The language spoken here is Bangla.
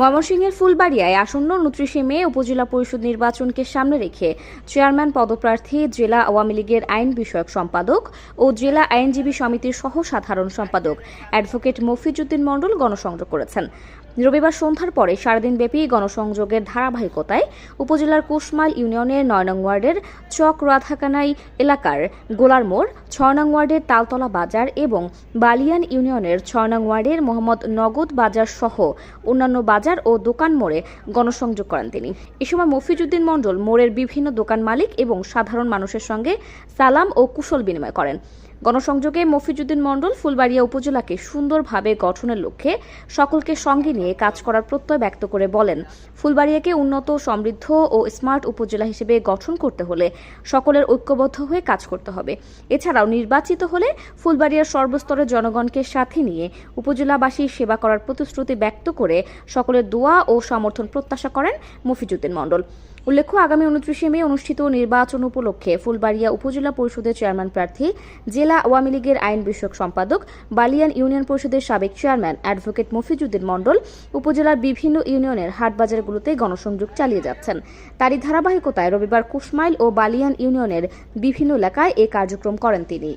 ময়মনসিংহের ফুলবাড়িয়ায় আসন্ন উনত্রিশে মে উপজেলা পরিষদ নির্বাচনকে সামনে রেখে চেয়ারম্যান পদপ্রার্থী জেলা আওয়ামী লীগের আইন বিষয়ক সম্পাদক ও জেলা আইনজীবী সমিতির সহ সাধারণ সম্পাদক অ্যাডভোকেট মফিজুদ্দিন মণ্ডল গণসংযোগ করেছেন। রবিবার সন্ধ্যার পরে সারাদিনব্যাপী গণসংযোগের ধারাবাহিকতায় উপজেলার কুশমাইল ইউনিয়নের নয় নং ওয়ার্ডের চক রাধাকানাই এলাকার গোলার মোড়, ছয় নং ওয়ার্ডের তালতলা বাজার এবং বালিয়ান ইউনিয়নের ছয় নং ওয়ার্ডের মোহাম্মদ নগদ বাজার সহ অন্যান্য বাজার ও দোকান মোড়ে গণসংযোগ করেন তিনি। এ সময় মফিজুদ্দিন মণ্ডল মোড়ের বিভিন্ন দোকান মালিক এবং সাধারণ মানুষের সঙ্গে সালাম ও কুশল বিনিময় করেন। গণসংযোগে মফিজুদ্দিন মণ্ডল ফুলবাড়িয়া উপজেলাকে সুন্দরভাবে গঠনের লক্ষ্যে সকলকে সঙ্গে নিয়ে কাজ করার প্রত্যয় ব্যক্ত করে বলেন, ফুলবাড়িয়াকে উন্নত, সমৃদ্ধ ও স্মার্ট উপজেলা হিসেবে গঠন করতে হলে সকলের ঐক্যবদ্ধ হয়ে কাজ করতে হবে। এছাড়াও নির্বাচিত হলে ফুলবাড়িয়ার সর্বস্তরের জনগণকে সাথে নিয়ে উপজেলাবাসীর সেবা করার প্রতিশ্রুতি ব্যক্ত করে সকলের দোয়া ও সমর্থন প্রত্যাশা করেন মফিজুদ্দিন মণ্ডল। উল্লেখ্য, আগামী উনত্রিশে মে অনুষ্ঠিত নির্বাচন উপলক্ষে ফুলবাড়িয়া উপজেলা পরিষদের চেয়ারম্যান প্রার্থী, জেলা আওয়ামী লীগের আইন বিষয়ক সম্পাদক, বালিয়ান ইউনিয়ন পরিষদের সাবেক চেয়ারম্যান অ্যাডভোকেট মফিজুদ্দিন মণ্ডল উপজেলার বিভিন্ন ইউনিয়নের হাটবাজারগুলোতে গণসংযোগ চালিয়ে যাচ্ছেন। তারই ধারাবাহিকতায় রবিবার কুশমাইল ও বালিয়ান ইউনিয়নের বিভিন্ন এলাকায় এ কার্যক্রম করেন তিনি।